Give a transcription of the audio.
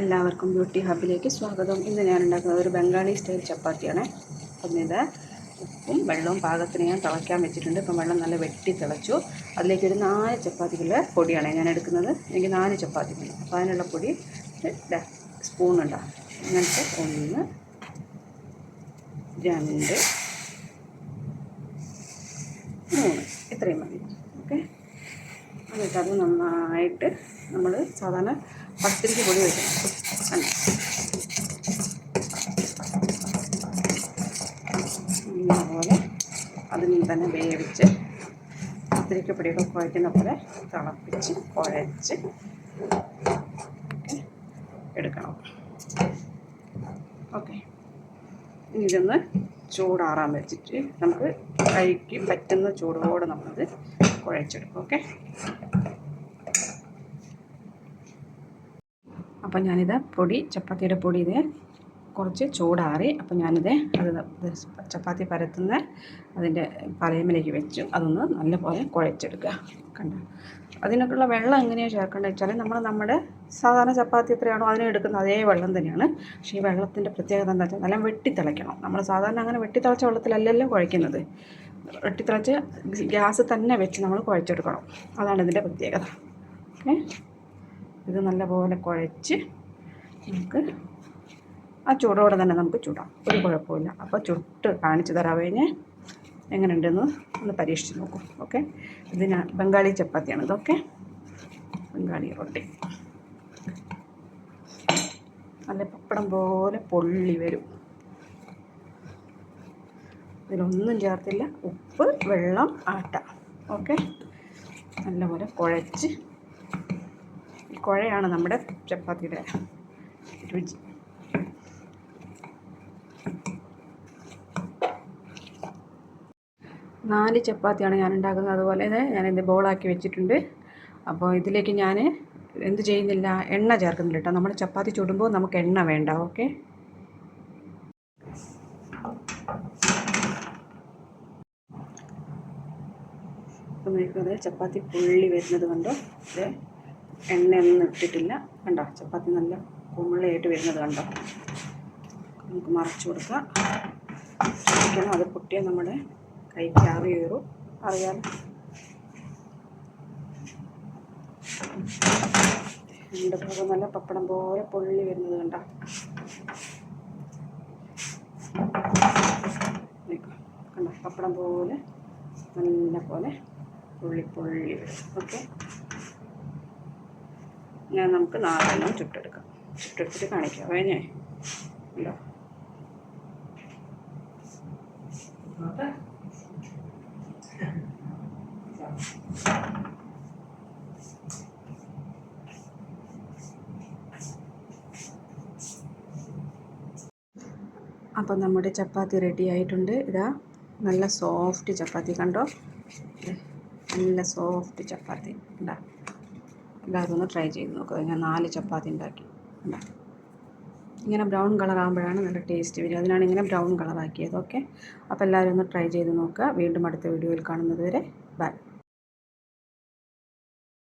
എല്ലാവർക്കും ബ്യൂട്ടി ഹബിലേക്ക് സ്വാഗതം. ഇന്ന് ഞാൻ ഉണ്ടാക്കുന്നത് ഒരു ബംഗാളി സ്റ്റൈൽ ചപ്പാത്തിയാണ്. അപ്പം ഇത് ഉപ്പും വെള്ളവും പാകത്തിന് ഞാൻ തിളയ്ക്കാൻ വെച്ചിട്ടുണ്ട്. ഇപ്പം വെള്ളം നല്ല വെട്ടി തിളച്ചു. അതിലേക്ക് ഒരു നാല് ചപ്പാത്തിക്കുള്ള പൊടിയാണ് ഞാൻ എടുക്കുന്നത്. എനിക്ക് നാല് ചപ്പാത്തികൾ അപ്പോൾ അതിനുള്ള പൊടി സ്പൂൺ ഉണ്ടാകും അങ്ങനത്തെ ഒന്ന് രണ്ട് മൂന്ന്. ഇത്രയും മതി. ഓക്കെ? എന്നിട്ട് അത് നന്നായിട്ട് നമ്മൾ സാധാരണ പത്തിരിക്ക് പൊടി വെക്കണം അതുപോലെ അതിൽ തന്നെ വേവിച്ച് പത്തിരിക്ക പൊടിയൊക്കെ കുഴക്കുന്ന പോലെ തിളപ്പിച്ച് കുഴച്ച് എടുക്കണം. ഓക്കെ. ഇനി ഇതൊന്ന് ചൂടാറാൻ വെച്ചിട്ട് നമുക്ക് കൈക്ക് പറ്റുന്ന ചൂടോടെ നമ്മളത് കുഴച്ചെടുക്കും ഓക്കെ? അപ്പം ഞാനിത് പൊടി ചപ്പാത്തിയുടെ പൊടി ഇത് കുറച്ച് ചൂടാറി അപ്പം ഞാനിത് അത് ചപ്പാത്തി പരത്തുന്ന അതിന്റെ പലയമ്മിലേക്ക് വെച്ചു. അതൊന്ന് നല്ലപോലെ കുഴച്ചെടുക്കുക. കണ്ടോ? അതിനൊക്കെയുള്ള വെള്ളം എങ്ങനെയാണ് ചേർക്കേണ്ടത് വെച്ചാൽ നമ്മൾ നമ്മുടെ സാധാരണ ചപ്പാത്തി എത്രയാണോ അതിനെ എടുക്കുന്ന അതേ വെള്ളം തന്നെയാണ്. പക്ഷേ ഈ വെള്ളത്തിന്റെ പ്രത്യേകത എന്താ വെച്ചാൽ നല്ല വെട്ടിത്തിളയ്ക്കണം നമ്മൾ സാധാരണ അങ്ങനെ വെട്ടിത്തിളച്ച വെള്ളത്തിലല്ലല്ലോ കുഴയ്ക്കുന്നത്. വെട്ടിത്തിളച്ച് ഗ്യാസ് തന്നെ വെച്ച് നമ്മൾ കുഴച്ചെടുക്കണം. അതാണ് ഇതിന്റെ പ്രത്യേകത. ഓക്കെ ഇത് നല്ലപോലെ കുഴച്ച് നമുക്ക് ആ ചൂടോടെ തന്നെ നമുക്ക് ചൂടാം. ഒരു കുഴപ്പമില്ല അപ്പോൾ ചുട്ട് കാണിച്ചു തരാം. കഴിഞ്ഞ് എങ്ങനെയുണ്ടെന്ന് ഒന്ന് പരീക്ഷിച്ച് നോക്കും. ഓക്കെ? ഇത് ഞാൻ ബംഗാളി ചപ്പാത്തിയാണ് ഇതൊക്കെ ബംഗാളി റൊട്ടി. നല്ല പപ്പടം പോലെ പൊള്ളി വരും. ഇതിലൊന്നും ചേർത്തില്ല. ഉപ്പ് വെള്ളം ആട്ട. ഓക്കെ? നല്ലപോലെ കുഴച്ച്. ഈ കുഴയാണ് നമ്മുടെ ചപ്പാത്തിയുടെ രുചി. നാല് ചപ്പാത്തിയാണ് ഞാൻ ഉണ്ടാക്കുന്നത് അതുപോലെ ഇത് ബോളാക്കി വെച്ചിട്ടുണ്ട്. അപ്പോൾ ഇതിലേക്ക് ഞാൻ എന്ത് ചെയ്യുന്നില്ല എണ്ണ ചേർക്കുന്നില്ല കേട്ടോ. നമ്മൾ ചപ്പാത്തി ചുടുമ്പോൾ നമുക്ക് എണ്ണ വേണ്ട. ഓക്കെ? അപ്പം നോക്കുന്നത് ചപ്പാത്തി പുള്ളി വരുന്നത് കണ്ടോ? ഇത് എണ്ണയൊന്നും ഇട്ടിട്ടില്ല. കണ്ടോ? ചപ്പാത്തി നല്ല കുമ്പിളിയായിട്ട് വരുന്നത് കണ്ടോ? നമുക്ക് മറച്ചു കൊടുക്കാം. അത് പൊട്ടിയാൽ നമ്മുടെ കൈക്ക് ആറി കയറും. അറിയാം രണ്ട് ഭാഗം നല്ല പപ്പടം പോലെ പൊള്ളി വരുന്നത് കണ്ടോ. കണ്ടോ? പപ്പടം പോലെ നല്ല പോലെ പൊള്ളി പുള്ളി ഓക്കെ. ഞാൻ നമുക്ക് നാലെണ്ണം ചുട്ടെടുക്കാം. ചുട്ടെടുത്തിട്ട് കാണിക്കാം. വേണേ ഉണ്ടോ? അപ്പം നമ്മുടെ ചപ്പാത്തി റെഡി ആയിട്ടുണ്ട്. ഇതാ നല്ല സോഫ്റ്റ് ചപ്പാത്തി കണ്ടോ? നല്ല സോഫ്റ്റ് ചപ്പാത്തി. ഉണ്ടാ എല്ലാവരും ഒന്ന് ട്രൈ ചെയ്ത് നോക്കുക ഞാൻ നാല് ചപ്പാത്തി ഉണ്ടാക്കി. ഉണ്ടാ ഇങ്ങനെ ബ്രൗൺ കളർ ആകുമ്പോഴാണ് നല്ല ടേസ്റ്റ് വരിക. അതിനാണ് ഇങ്ങനെ ബ്രൗൺ കളറാക്കിയത് ഓക്കെ അപ്പോൾ എല്ലാവരും ഒന്ന് ട്രൈ ചെയ്ത് നോക്കുക. വീണ്ടും അടുത്ത വീഡിയോയിൽ കാണുന്നത് വരെ. ബൈ